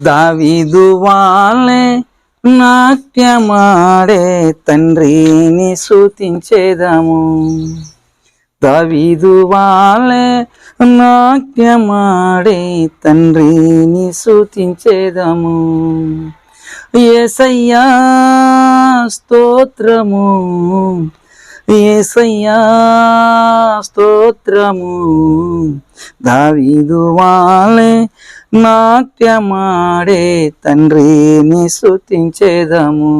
దావీదు వాళ్ళే నాట్యమాడే తండ్రిని సూతించేదాము దావీదు వాళ్ళే నాట్యమాడే తండ్రిని సూతించేదాము ఏసయ్యా స్తోత్రము. ఏసయ్యా స్తోత్రము. దావీదు వాళ్ళే నాట్యమాడే తండ్రిని స్తుతించేదము.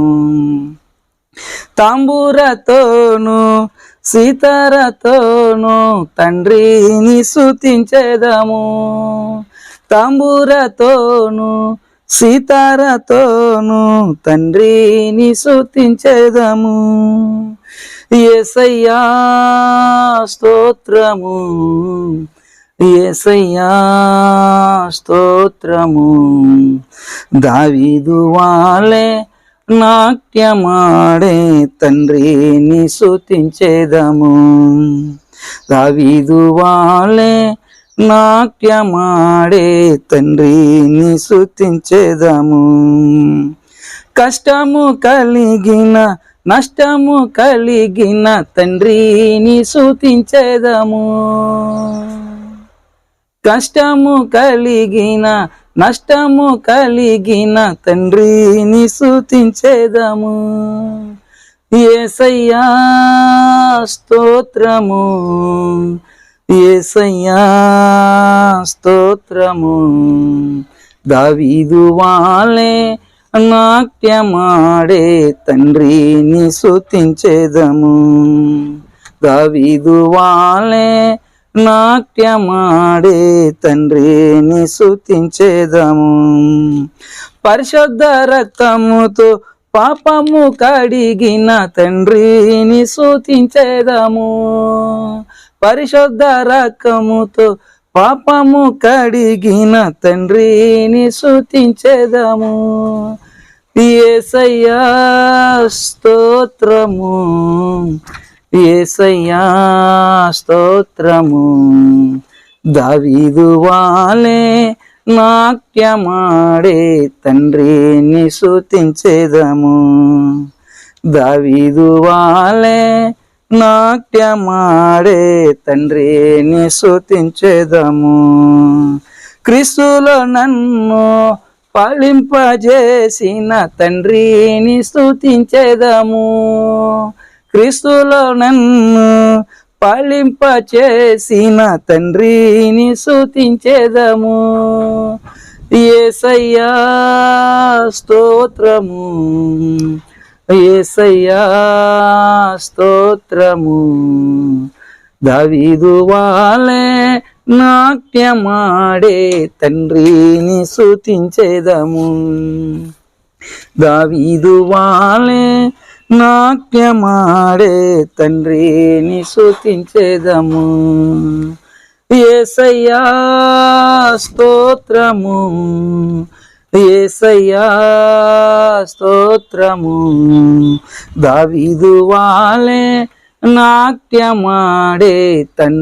తాంబూరతోను సీతారతోను తండ్రిని స్తుతించేదము. తాంబూరతోను సీతారతోను తండ్రిని స్తుతించేదము. ఏసయ్యా స్తోత్రము. ఏసయ్యా స్తోత్రము. దావీదు వాలే నాట్యమాడే తండ్రిని సూతించేదము దావీదు వాలే నాట్యమాడే తండ్రిని సూతించేదము కష్టము కలిగిన నష్టము కలిగిన తండ్రిని సూతించేదము కష్టము కలిగిన నష్టము కలిగిన తండ్రిని సూతించేదము ఏసయ్యా స్తోత్రము. ఏసయ్యా స్తోత్రము. దావీదు వాళ్ళే నాట్యమాడే తండ్రిని సూతించేదము దావీదు వాళ్ళే నాట్యమాడే తండ్రిని సూతించేదము పరిశుద్ధ రక్తముతో పాపము కడిగిన తండ్రిని సూతించేదము పరిశుద్ధ రకముతో పాపము కడిగిన తండ్రిని సూతించేదము ఏసయ్యా స్తోత్రము. ఏసయ్యా స్తోత్రము. దావీదు వాలే నాట్యమాడే తండ్రిని సూతించేదము దావీదు వాలే నాట్యమాడే తండ్రిని సూతించేదము. క్రిసులో నన్ను పాలింపజేసిన తండ్రిని స్థుతించేదము క్రిస్తులో నన్ను పాలింపచేసిన తండ్రిని స్థుతించేదము ఏసయ్యా స్తోత్రము. ఏసయ్యా స్తోత్రము. దావీదు వాళ్ళే నాట్యమాడే తండ్రిని సూచించేదము దావీదు వాళ్ళే నాట్యమాడే తండ్రిని సూతించేదము ఏసయ్యా స్తోత్రము. ఏసయ్యా స్తోత్రము. దావీదు వాళ్ళే నాట్యమాడే తన్